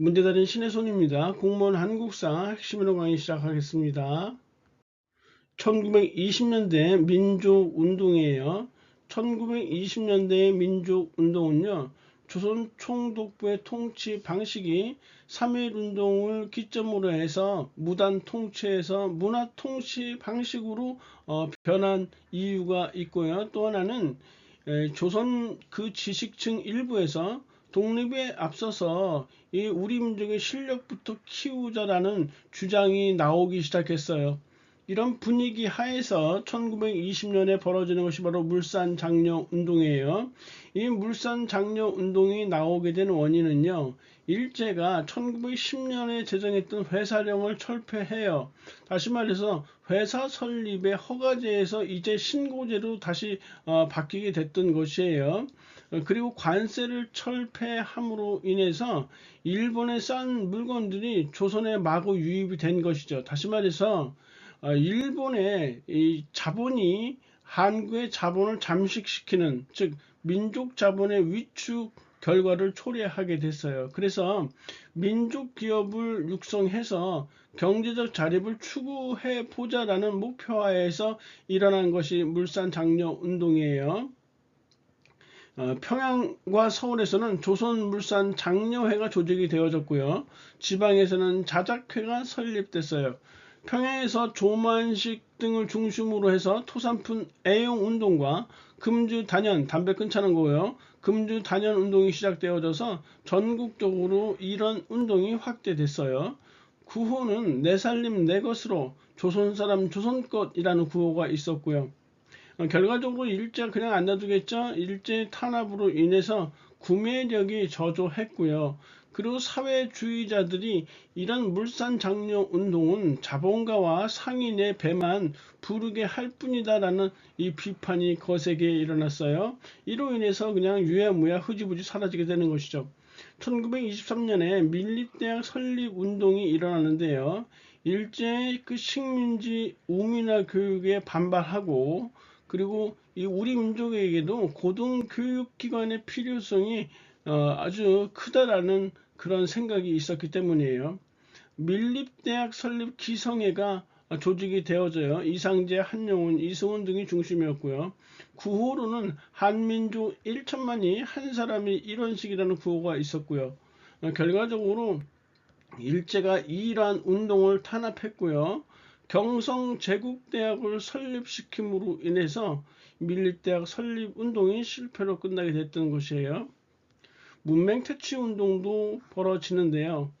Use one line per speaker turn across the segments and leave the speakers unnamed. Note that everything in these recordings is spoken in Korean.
문제다린 신의 손입니다. 공무원 한국사 핵심으로 강의 시작하겠습니다. 1920년대 민족운동이에요. 1920년대의 민족운동은요. 조선 총독부의 통치 방식이 3.1운동을 기점으로 해서 무단 통치에서 문화 통치 방식으로 어, 변한 이유가 있고요. 또 하나는 에, 조선 그 지식층 일부에서 독립에 앞서서 이 우리 민족의 실력부터 키우자라는 주장이 나오기 시작했어요. 이런 분위기 하에서 1920년에 벌어지는 것이 바로 물산 장려 운동이에요. 이 물산 장려 운동이 나오게 된 원인은요. 일제가 1910년에 제정했던 회사령을 철폐해요. 다시 말해서 회사 설립의 허가제에서 이제 신고제로 다시 어, 바뀌게 됐던 것이에요. 어, 그리고 관세를 철폐함으로 인해서 일본에 싼 물건들이 조선에 마구 유입이 된 것이죠. 다시 말해서 어, 일본의 이 자본이 한국의 자본을 잠식시키는 즉 민족 자본의 위축 결과를 초래하게 됐어요. 그래서 민족 기업을 육성해서 경제적 자립을 추구해 보자라는 목표하에서 일어난 것이 물산 장려 운동이에요. 어, 평양과 서울에서는 조선물산 장려회가 조직이 되어졌고요. 지방에서는 자작회가 설립됐어요. 평양에서 조만식 등을 중심으로 해서 토산품 애용 운동과 금주 단연 담배 끊자는 거고요. 금주 단연 운동이 시작되어져서 전국적으로 이런 운동이 확대됐어요. 구호는 내 살림 내 것으로 조선 사람 조선 것이라는 구호가 있었고요. 어, 결과적으로 일제 그냥 안 놔두겠죠. 일제 탄압으로 인해서 구매력이 저조했고요. 그리고 사회주의자들이 이런 물산 장려 운동은 자본가와 상인의 배만 부르게 할 뿐이다 라는 이 비판이 거세게 일어났어요. 이로 인해서 그냥 유야무야 흐지부지 사라지게 되는 것이죠. 1923년에 밀립대학 설립 운동이 일어나는데요. 일제 그 식민지 우민화 교육에 반발하고 그리고 이 우리 민족에게도 고등교육기관의 필요성이 어, 아주 크다라는 그런 생각이 있었기 때문이에요. 밀립대학 설립 기성회가 조직이 되어져요. 이상재, 한용운, 이승훈 등이 중심이었고요. 구호로는 한민족 1천만이 한 사람이 이런 식이라는 구호가 있었고요. 어, 결과적으로 일제가 이러한 운동을 탄압했고요. 경성 제국대학을 설립시킴으로 인해서 밀립대학 설립 운동이 실패로 끝나게 됐던 것이에요. 문맹 퇴치 운동도 벌어지는데요.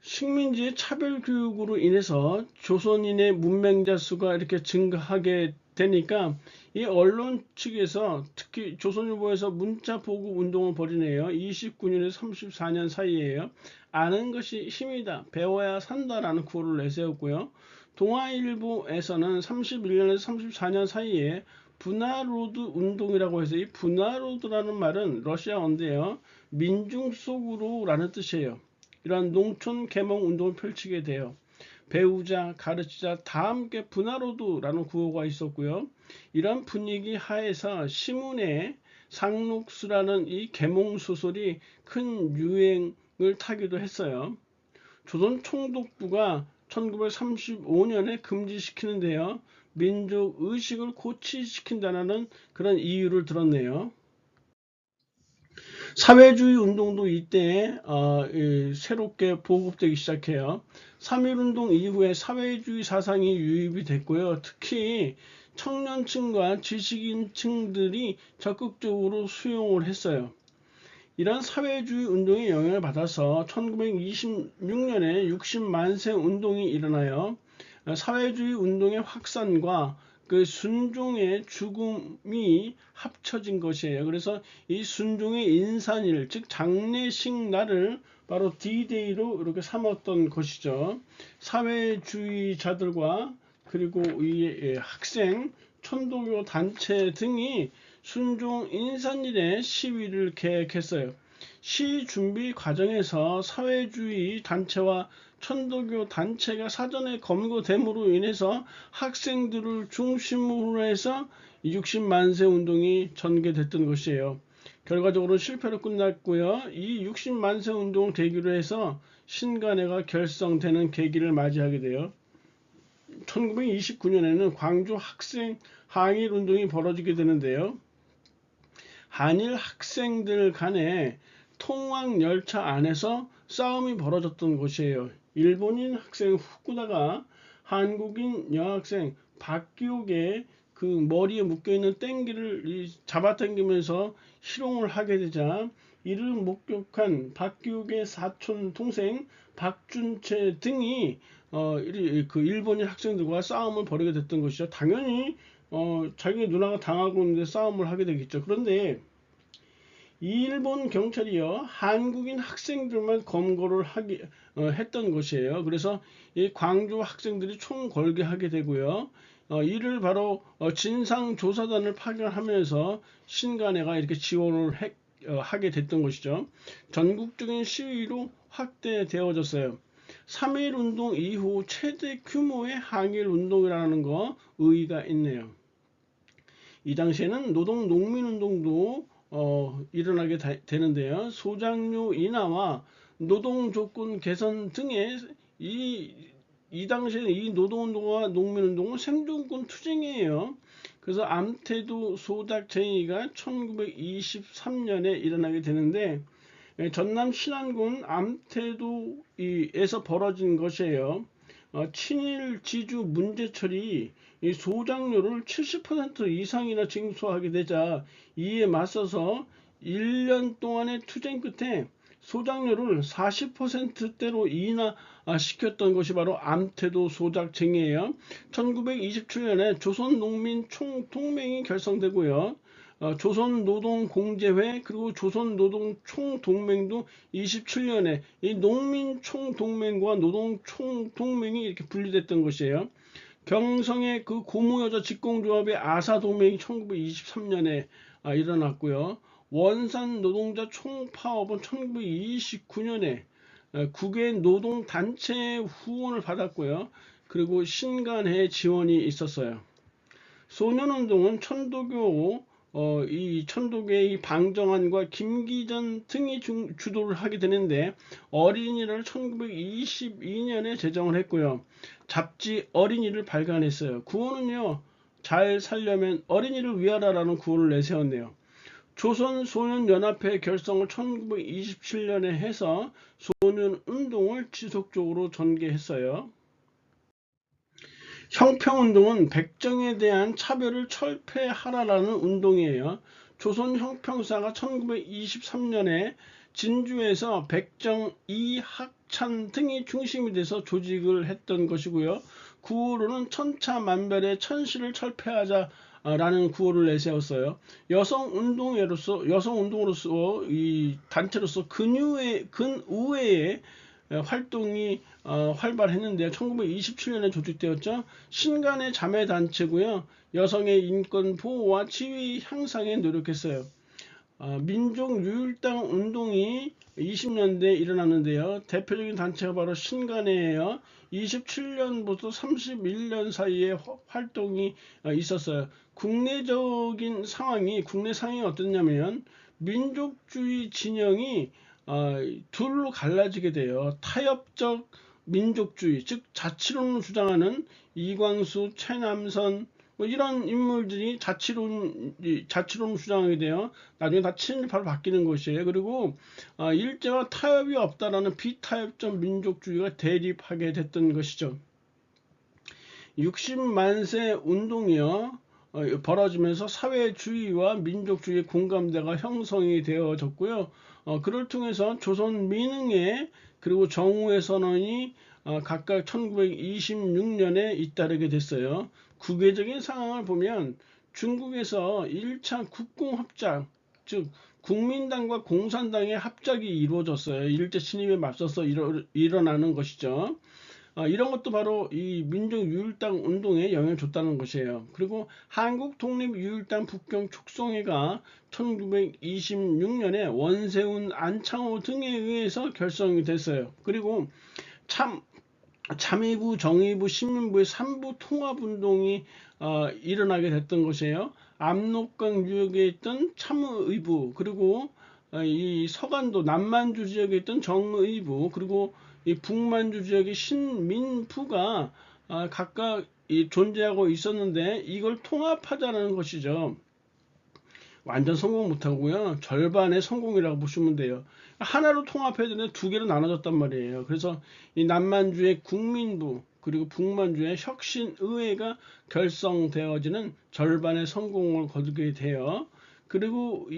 식민지의 차별 교육으로 인해서 조선인의 문맹자 수가 이렇게 증가하게 되니까 이 언론 측에서 특히 조선일보에서 문자 보고 운동을 벌이네요. 29년에서 34년 사이에요. 아는 것이 힘이다. 배워야 산다라는 구호를 내세웠고요. 동아일보에서는 31년에서 34년 사이에 분화로드 운동이라고 해서 이 분화로드라는 말은 러시아어인데요. 민중 속으로 라는 뜻이에요. 이러한 농촌 개몽 운동을 펼치게 돼요. 배우자, 가르치자 다 함께 분화로드라는 구호가 있었고요. 이런 분위기 하에서 시문의 상록수라는 이 개몽 소설이 큰 유행을 타기도 했어요. 조선 총독부가 1935년에 금지시키는데요. 민족 의식을 고취시킨다는 그런 이유를 들었네요. 사회주의 운동도 이때 어, 새롭게 보급되기 시작해요. 3.1운동 이후에 사회주의 사상이 유입이 됐고요. 특히 청년층과 지식인층들이 적극적으로 수용을 했어요. 이런 사회주의 운동의 영향을 받아서 1926년에 60만세 운동이 일어나요. 사회주의 운동의 확산과 그 순종의 죽음이 합쳐진 것이에요. 그래서 이 순종의 인산일, 즉 장례식 날을 바로 D-Day로 이렇게 삼았던 것이죠. 사회주의자들과 그리고 이 예, 학생, 천도교 단체 등이 순종 인산일에 시위를 계획했어요. 시 준비 과정에서 사회주의 단체와 천도교 단체가 사전에 검거됨으로 인해서 학생들을 중심으로 해서 60만세 운동이 전개됐던 것이에요. 결과적으로 실패로 끝났고요. 이 60만세 운동을 계기로 해서 신간회가 결성되는 계기를 맞이하게 돼요. 1929년에는 광주 학생 항일 운동이 벌어지게 되는데요. 한일 학생들 간에 통학 열차 안에서 싸움이 벌어졌던 곳이에요. 일본인 학생 후쿠다가 한국인 여학생 박기옥의 그 머리에 묶여있는 땡기를 잡아당기면서 희롱을 하게 되자 이를 목격한 박기욱의 사촌 동생 박준채 등이 어, 그 일본인 학생들과 싸움을 벌이게 됐던 것이죠. 당연히 어, 자기 누나가 당하고 있는데 싸움을 하게 되겠죠. 그런데 일본 경찰이요 한국인 학생들만 검거를 하기 어, 했던 것이에요. 그래서 이 광주 학생들이 총 걸게 하게 되고요. 어, 이를 바로 어, 진상조사단을 파견하면서 신간회가 이렇게 지원을 해, 어, 하게 됐던 것이죠. 전국적인 시위로 확대되어졌어요. 3.1 운동 이후 최대 규모의 항일 운동이라는 거 의의가 있네요. 이 당시에는 노동 농민 운동도 어, 일어나게 다, 되는데요. 소장료 인하와 노동 조건 개선 등의 이, 이 당시에는 이 노동운동과 농민운동은 생존권 투쟁이에요. 그래서 암태도 소닥쟁이가 1923년에 일어나게 되는데 예, 전남 신안군 암태도에서 벌어진 것이에요. 어, 친일 지주 문제철이 이 소장료를 70% 이상이나 징수하게 되자 이에 맞서서 1년 동안의 투쟁 끝에 소장료를 40%대로 인하시켰던 것이 바로 암태도 소작쟁이에요. 1927년에 조선농민총동맹이 결성되고요. 어, 조선노동공제회 그리고 조선노동총동맹도 27년에 이 농민총동맹과 노동총동맹이 이렇게 분리됐던 것이에요. 경성의 그 고무여자 직공조합의 아사동맹이 1923년에 아, 일어났고요. 원산 노동자 총파업은 1929년에 어, 국외 노동단체 후원을 받았고요. 그리고 신간회 지원이 있었어요. 소년운동은 천도교 어, 이 천도교의 방정환과 김기전 등이 주, 주도를 하게 되는데 어린이를 1922년에 제정을 했고요. 잡지 어린이를 발간했어요. 구호는요. 잘 살려면 어린이를 위하라라는 구호를 내세웠네요. 조선소년연합회 결성을 1927년에 해서 소년운동을 지속적으로 전개했어요. 형평운동은 백정에 대한 차별을 철폐하라라는 운동이에요. 조선 형평사가 1923년에 진주에서 백정 이학찬 등이 중심이 돼서 조직을 했던 것이고요. 구호로는 천차만별의 천시를 철폐하자라는 구호를 내세웠어요. 여성 운동회로서 여성 운동으로서 이 단체로서 근우회 근우회의 활동이 어, 활발했는데 1927년에 조직되었죠. 신간의 자매 단체고요. 여성의 인권 보호와 지위 향상에 노력했어요. 어, 민족 유일당 운동이 20년대에 일어났는데요. 대표적인 단체가 바로 신간회예요. 27년부터 31년 사이에 활동이 어, 있었어요. 국내적인 상황이 국내 상황이 어떻냐면 민족주의 진영이 어, 둘로 갈라지게 돼요. 타협적 민족주의, 즉 자치론을 주장하는 이광수, 최남선 뭐 이런 인물들이 자치론 자치론을 주장하게 돼요. 나중에 다 친일파로 바뀌는 것이에요. 그리고 어, 일제와 타협이 없다라는 비타협적 민족주의가 대립하게 됐던 것이죠. 60만세 운동이요. 어, 벌어지면서 사회주의와 민족주의 공감대가 형성이 되어졌고요. 어, 그를 통해서 조선 민흥회 그리고 정우의 선언이 어, 각각 1926년에 잇따르게 됐어요. 국외적인 상황을 보면 중국에서 1차 국공합작, 즉 국민당과 공산당의 합작이 이루어졌어요. 일제 침입에 맞서서 일어, 일어나는 것이죠. 어, 이런 것도 바로 이 민족유일당 운동에 영향을 줬다는 것이에요. 그리고 한국독립유일당 북경 촉성회가 1926년에 원세훈, 안창호 등에 의해서 결성이 됐어요. 그리고 참 잠의부, 정의부, 시민부의 삼부 통합운동이 어, 일어나게 됐던 것이에요. 압록강 유역에 있던 참의부 그리고 어, 이 서간도 남만주 지역에 있던 정의부 그리고 이 북만주 지역의 신민부가 어, 각각 이 존재하고 있었는데 이걸 통합하자는 것이죠. 완전 성공 못하고요. 절반의 성공이라고 보시면 돼요. 하나로 통합해야 되는데 두 개로 나눠졌단 말이에요. 그래서 이 남만주의 국민부 그리고 북만주의 혁신의회가 결성되어지는 절반의 성공을 거두게 돼요. 그리고 이,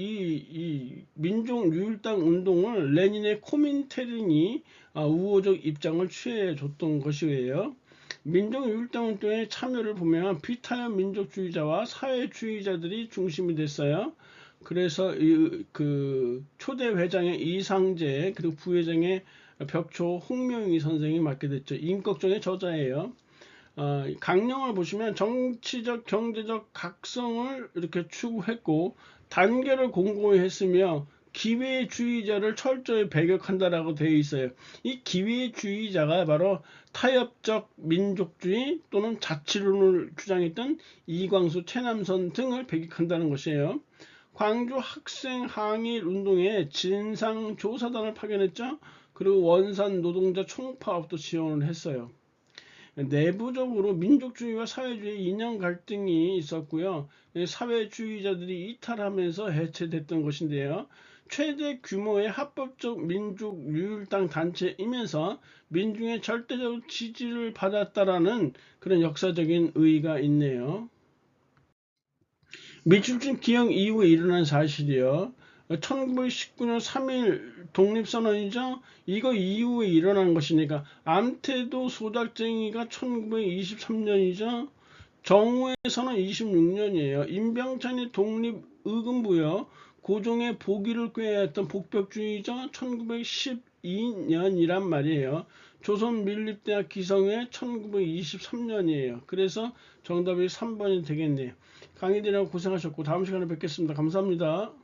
이 민족 유일당 운동을 레닌의 코민테른이 아, 우호적 입장을 취해 줬던 것이에요. 민족 유일당 운동에 참여를 보면 비타연 민족주의자와 사회주의자들이 중심이 됐어요. 그래서 이, 그 초대 회장의 이상재 그리고 부회장의 벽초 홍명희 선생이 맡게 됐죠. 임꺽정의 저자예요. 어, 강령을 보시면 정치적 경제적 각성을 이렇게 추구했고 단계를 공고히 했으며 기회주의자를 철저히 배격한다라고 되어 있어요. 이 기회주의자가 바로 타협적 민족주의 또는 자치론을 주장했던 이광수, 최남선 등을 배격한다는 것이에요. 광주 학생 항일 운동에 진상 조사단을 파견했죠. 그리고 원산 노동자 총파업도 지원을 했어요. 내부적으로 민족주의와 사회주의 이념 갈등이 있었고요. 사회주의자들이 이탈하면서 해체됐던 것인데요. 최대 규모의 합법적 민족 유일당 단체이면서 민중의 절대적 지지를 받았다라는 그런 역사적인 의의가 있네요. 미술중 기억 이후에 일어난 사실이요. 1919년 3일 독립선언이죠. 이거 이후에 일어난 것이니까 암태도 소작쟁이가 1923년이죠. 정우에서는 26년이에요. 임병찬이 독립의금부요. 고종의 보기를 꾀했던 복벽주의자 1912년이란 말이에요. 조선 밀립대학 기성회 1923년이에요. 그래서 정답이 3번이 되겠네요. 강의들하고 고생하셨고 다음 시간에 뵙겠습니다. 감사합니다.